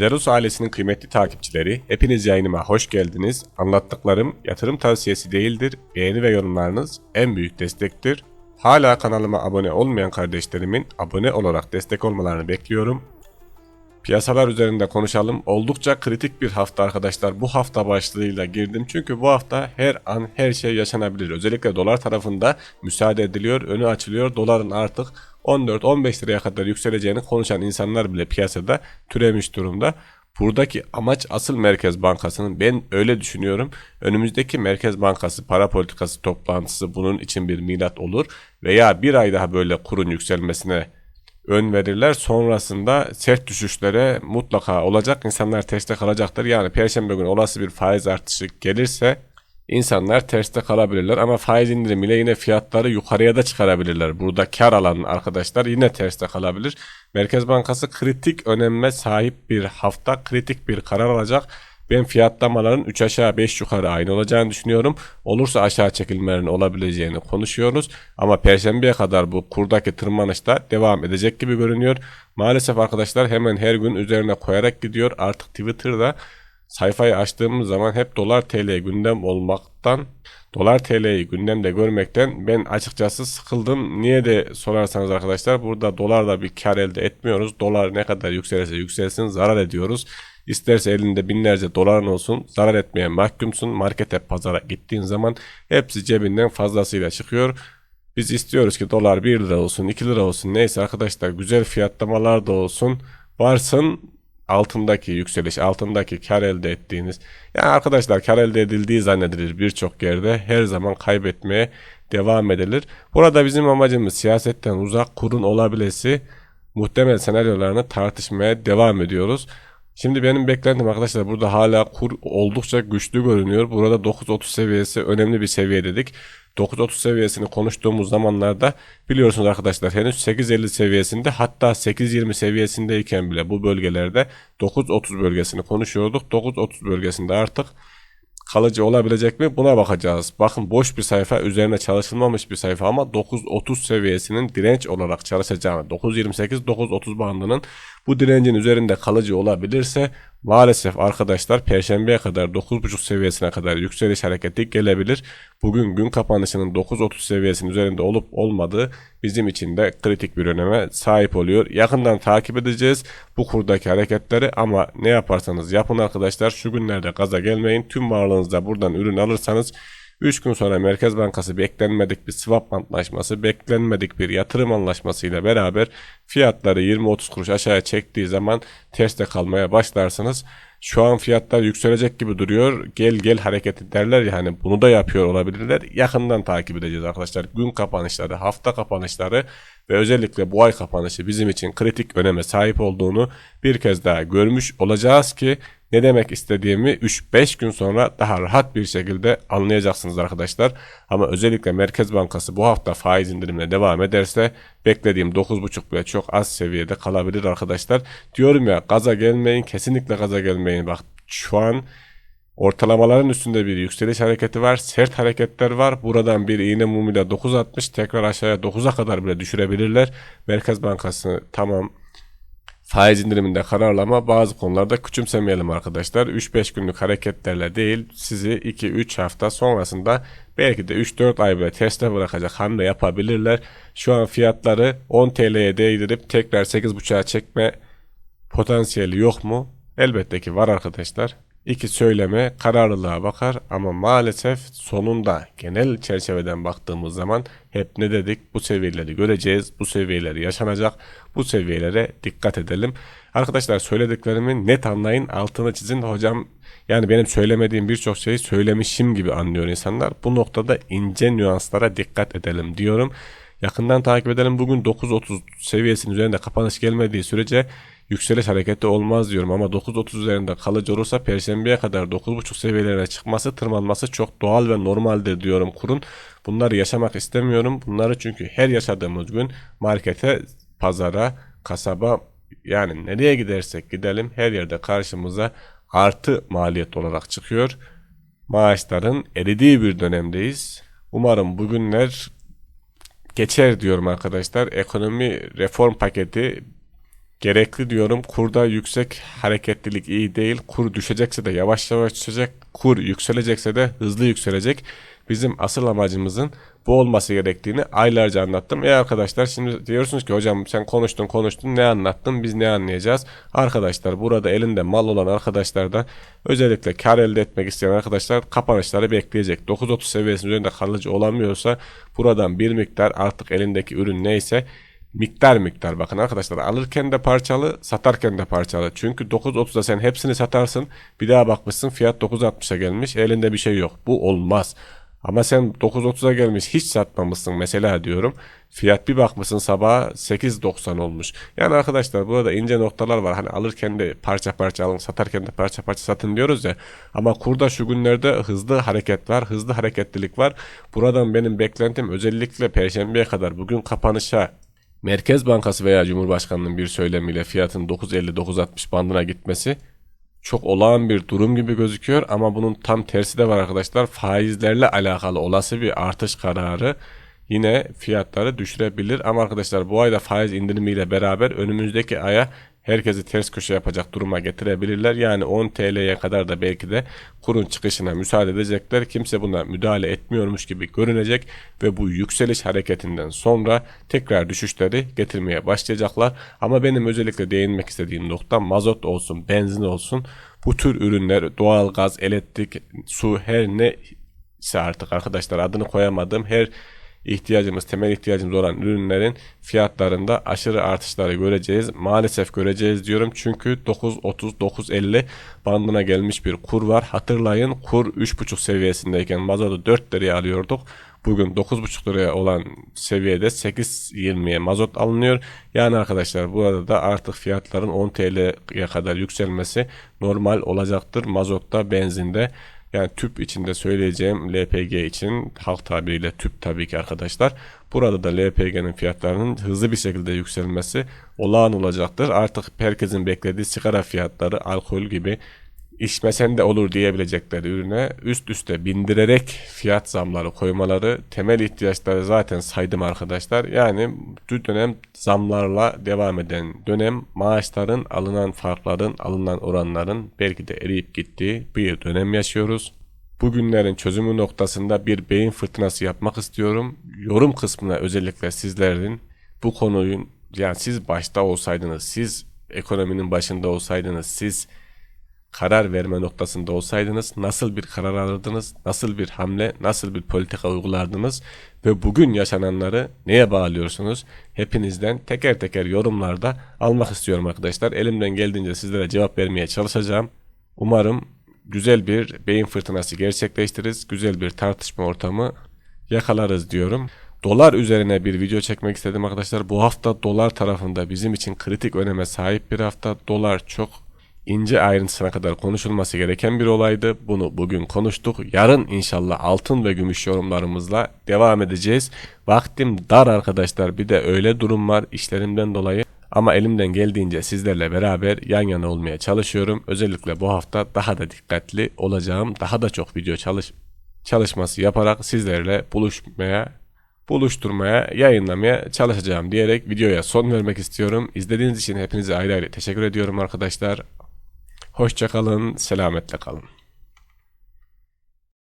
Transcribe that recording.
Dedalus ailesinin kıymetli takipçileri, hepiniz yayınıma hoş geldiniz. Anlattıklarım yatırım tavsiyesi değildir. Beğeni ve yorumlarınız en büyük destektir. Hala kanalıma abone olmayan kardeşlerimin abone olarak destek olmalarını bekliyorum. Piyasalar üzerinde konuşalım. Oldukça kritik bir hafta arkadaşlar. Bu hafta başlığıyla girdim. Çünkü bu hafta her an her şey yaşanabilir. Özellikle dolar tarafında müsaade ediliyor. Önü açılıyor. Doların artık 14-15 liraya kadar yükseleceğini konuşan insanlar bile piyasada türemiş durumda. Buradaki amaç asıl Merkez Bankası'nın ben öyle düşünüyorum. Önümüzdeki Merkez Bankası para politikası toplantısı bunun için bir milat olur veya bir ay daha böyle kurun yükselmesine ön verirler. Sonrasında sert düşüşlere mutlaka olacak. İnsanlar terste kalacaktır. Yani perşembe günü olası bir faiz artışı gelirse insanlar terste kalabilirler ama faiz indirimiyle yine fiyatları yukarıya da çıkarabilirler. Burada kar alan arkadaşlar yine terste kalabilir. Merkez Bankası kritik öneme sahip bir hafta kritik bir karar alacak. Ben fiyatlamaların 3 aşağı 5 yukarı aynı olacağını düşünüyorum. Olursa aşağı çekilmelerin olabileceğini konuşuyoruz. Ama perşembeye kadar bu kurdaki tırmanış da devam edecek gibi görünüyor. Maalesef arkadaşlar hemen her gün üzerine koyarak gidiyor. Artık Twitter'da sayfayı açtığımız zaman hep dolar TL gündem olmaktan dolar TL'yi gündemde görmekten ben açıkçası sıkıldım. Niye de sorarsanız arkadaşlar burada dolarda bir kar elde etmiyoruz. Dolar ne kadar yükselirse yükselsin zarar ediyoruz. İsterse elinde binlerce doların olsun zarar etmeye mahkumsun. Markete pazara gittiğin zaman hepsi cebinden fazlasıyla çıkıyor. Biz istiyoruz ki dolar 1 lira olsun 2 lira olsun neyse arkadaşlar güzel fiyatlamalar da olsun. Varsın altındaki yükseliş, altındaki kar elde ettiğiniz. Yani arkadaşlar kar elde edildiği zannedilir birçok yerde her zaman kaybetmeye devam edilir. Burada bizim amacımız siyasetten uzak kurun olabilesi muhtemel senaryolarını tartışmaya devam ediyoruz. Şimdi benim beklentim arkadaşlar burada hala kur oldukça güçlü görünüyor. Burada 9.30 seviyesi önemli bir seviye dedik. 9.30 seviyesini konuştuğumuz zamanlarda biliyorsunuz arkadaşlar henüz 8.50 seviyesinde hatta 8.20 seviyesindeyken bile bu bölgelerde 9.30 bölgesini konuşuyorduk. 9.30 bölgesinde artık kalıcı olabilecek mi buna bakacağız. Bakın boş bir sayfa üzerine çalışılmamış bir sayfa ama 9.30 seviyesinin direnç olarak çalışacağını 9.28-9.30 bandının bu direncin üzerinde kalıcı olabilirse maalesef arkadaşlar perşembeye kadar 9.5 seviyesine kadar yükseliş hareketi gelebilir. Bugün gün kapanışının 9.30 seviyesinin üzerinde olup olmadığı bizim için de kritik bir öneme sahip oluyor. Yakından takip edeceğiz bu kurdaki hareketleri ama ne yaparsanız yapın arkadaşlar şu günlerde gaza gelmeyin. Tüm varlığınızda buradan ürün alırsanız 3 gün sonra Merkez Bankası beklenmedik bir swap antlaşması, beklenmedik bir yatırım anlaşması ile beraber fiyatları 20-30 kuruş aşağıya çektiği zaman terste kalmaya başlarsınız. Şu an fiyatlar yükselecek gibi duruyor. Gel gel hareketi derler ya hani bunu da yapıyor olabilirler. Yakından takip edeceğiz arkadaşlar. Gün kapanışları, hafta kapanışları ve özellikle bu ay kapanışı bizim için kritik öneme sahip olduğunu bir kez daha görmüş olacağız ki ne demek istediğimi 3-5 gün sonra daha rahat bir şekilde anlayacaksınız arkadaşlar. Ama özellikle Merkez Bankası bu hafta faiz indirimine devam ederse beklediğim 9.5 bile çok az seviyede kalabilir arkadaşlar. Diyorum ya gaza gelmeyin kesinlikle gaza gelmeyin. Bak şu an ortalamaların üstünde bir yükseliş hareketi var. Sert hareketler var. Buradan bir iğne mumuyla 9.60 tekrar aşağıya 9'a kadar bile düşürebilirler. Merkez Bankası tamam faiz indiriminde kararlama bazı konularda küçümsemeyelim arkadaşlar. 3-5 günlük hareketlerle değil sizi 2-3 hafta sonrasında belki de 3-4 ay bile teste bırakacak hamle yapabilirler. Şu an fiyatları 10 TL'ye değdirip tekrar 8.5'a çekme potansiyeli yok mu? Elbette ki var arkadaşlar. İki söyleme kararlılığa bakar ama maalesef sonunda genel çerçeveden baktığımız zaman hep ne dedik? Bu seviyeleri göreceğiz, bu seviyeleri yaşanacak, bu seviyelere dikkat edelim. Arkadaşlar söylediklerimi net anlayın, altını çizin. Hocam yani benim söylemediğim birçok şeyi söylemişim gibi anlıyor insanlar. Bu noktada ince nüanslara dikkat edelim diyorum. Yakından takip edelim. Bugün 9.30 seviyesinin üzerinde kapanış gelmediği sürece yükseliş hareketi olmaz diyorum ama 9.30 üzerinde kalıcı olursa perşembeye kadar 9.5 seviyelerine çıkması tırmanması çok doğal ve normaldir diyorum kurun. Bunları yaşamak istemiyorum. Bunları çünkü her yaşadığımız gün markete, pazara, kasaba yani nereye gidersek gidelim her yerde karşımıza artı maliyet olarak çıkıyor. Maaşların eridiği bir dönemdeyiz. Umarım bugünler geçer diyorum arkadaşlar. Ekonomi reform paketi Gerekli diyorum. Kurda yüksek hareketlilik iyi değil. Kur düşecekse de yavaş yavaş düşecek. Kur yükselecekse de hızlı yükselecek. Bizim asıl amacımızın bu olması gerektiğini aylarca anlattım. E arkadaşlar şimdi diyorsunuz ki hocam sen konuştun konuştun ne anlattın biz ne anlayacağız? Arkadaşlar burada elinde mal olan arkadaşlar da özellikle kar elde etmek isteyen arkadaşlar kapanışları bekleyecek. 9.30 seviyesinin üzerinde kalıcı olamıyorsa buradan bir miktar artık elindeki ürün neyse miktar miktar bakın arkadaşlar alırken de parçalı satarken de parçalı çünkü 9.30'da sen hepsini satarsın bir daha bakmışsın fiyat 9.60'a gelmiş elinde bir şey yok bu olmaz ama sen 9.30'a gelmiş hiç satmamışsın mesela diyorum. Fiyat bir bakmışsın sabah 8.90 olmuş. Yani arkadaşlar burada ince noktalar var. Hani alırken de parça parça alın satarken de parça parça satın diyoruz ya. Ama kurda şu günlerde hızlı hareket var. Hızlı hareketlilik var. Buradan benim beklentim özellikle perşembeye kadar bugün kapanışa Merkez Bankası veya Cumhurbaşkanı'nın bir söylemiyle fiyatın 9.50-9.60 bandına gitmesi çok olağan bir durum gibi gözüküyor ama bunun tam tersi de var arkadaşlar. Faizlerle alakalı olası bir artış kararı yine fiyatları düşürebilir. Ama arkadaşlar bu ayda faiz indirimiyle beraber önümüzdeki aya herkesi ters köşe yapacak duruma getirebilirler. Yani 10 TL'ye kadar da belki de kurun çıkışına müsaade edecekler. Kimse buna müdahale etmiyormuş gibi görünecek ve bu yükseliş hareketinden sonra tekrar düşüşleri getirmeye başlayacaklar. Ama benim özellikle değinmek istediğim nokta mazot olsun, benzin olsun bu tür ürünler doğal gaz, elektrik, su her ne ise artık arkadaşlar adını koyamadığım her ihtiyacımız, temel ihtiyacımız olan ürünlerin fiyatlarında aşırı artışları göreceğiz. Maalesef göreceğiz diyorum. Çünkü 9.30-9.50 bandına gelmiş bir kur var. Hatırlayın kur 3.5 seviyesindeyken mazotu 4 liraya alıyorduk. Bugün 9.5 liraya olan seviyede 8.20'ye mazot alınıyor. Yani arkadaşlar burada da artık fiyatların 10 TL'ye kadar yükselmesi normal olacaktır. Mazotta, benzinde yani tüp içinde söyleyeceğim LPG için halk tabiriyle tüp tabii ki arkadaşlar. Burada da LPG'nin fiyatlarının hızlı bir şekilde yükselmesi olağan olacaktır. Artık herkesin beklediği sigara fiyatları, alkol gibi içmesen de olur diyebilecekleri ürüne üst üste bindirerek fiyat zamları koymaları temel ihtiyaçları zaten saydım arkadaşlar. Yani bu dönem zamlarla devam eden dönem maaşların alınan farkların alınan oranların belki de eriyip gittiği bir dönem yaşıyoruz. Bugünlerin çözümü noktasında bir beyin fırtınası yapmak istiyorum. Yorum kısmına özellikle sizlerin bu konuyu yani siz başta olsaydınız, siz ekonominin başında olsaydınız, siz karar verme noktasında olsaydınız nasıl bir karar alırdınız, nasıl bir hamle, nasıl bir politika uygulardınız ve bugün yaşananları neye bağlıyorsunuz? Hepinizden teker teker yorumlarda almak istiyorum arkadaşlar. Elimden geldiğince sizlere cevap vermeye çalışacağım. Umarım güzel bir beyin fırtınası gerçekleştiririz, güzel bir tartışma ortamı yakalarız diyorum. Dolar üzerine bir video çekmek istedim arkadaşlar. Bu hafta dolar tarafında bizim için kritik öneme sahip bir hafta. Dolar çok ince ayrıntısına kadar konuşulması gereken bir olaydı. Bunu bugün konuştuk. Yarın inşallah altın ve gümüş yorumlarımızla devam edeceğiz. Vaktim dar arkadaşlar. Bir de öyle durum var işlerimden dolayı. Ama elimden geldiğince sizlerle beraber yan yana olmaya çalışıyorum. Özellikle bu hafta daha da dikkatli olacağım. Daha da çok video çalış çalışması yaparak sizlerle buluşmaya buluşturmaya, yayınlamaya çalışacağım diyerek videoya son vermek istiyorum. İzlediğiniz için hepinize ayrı ayrı teşekkür ediyorum arkadaşlar. Hoşçakalın, selametle kalın.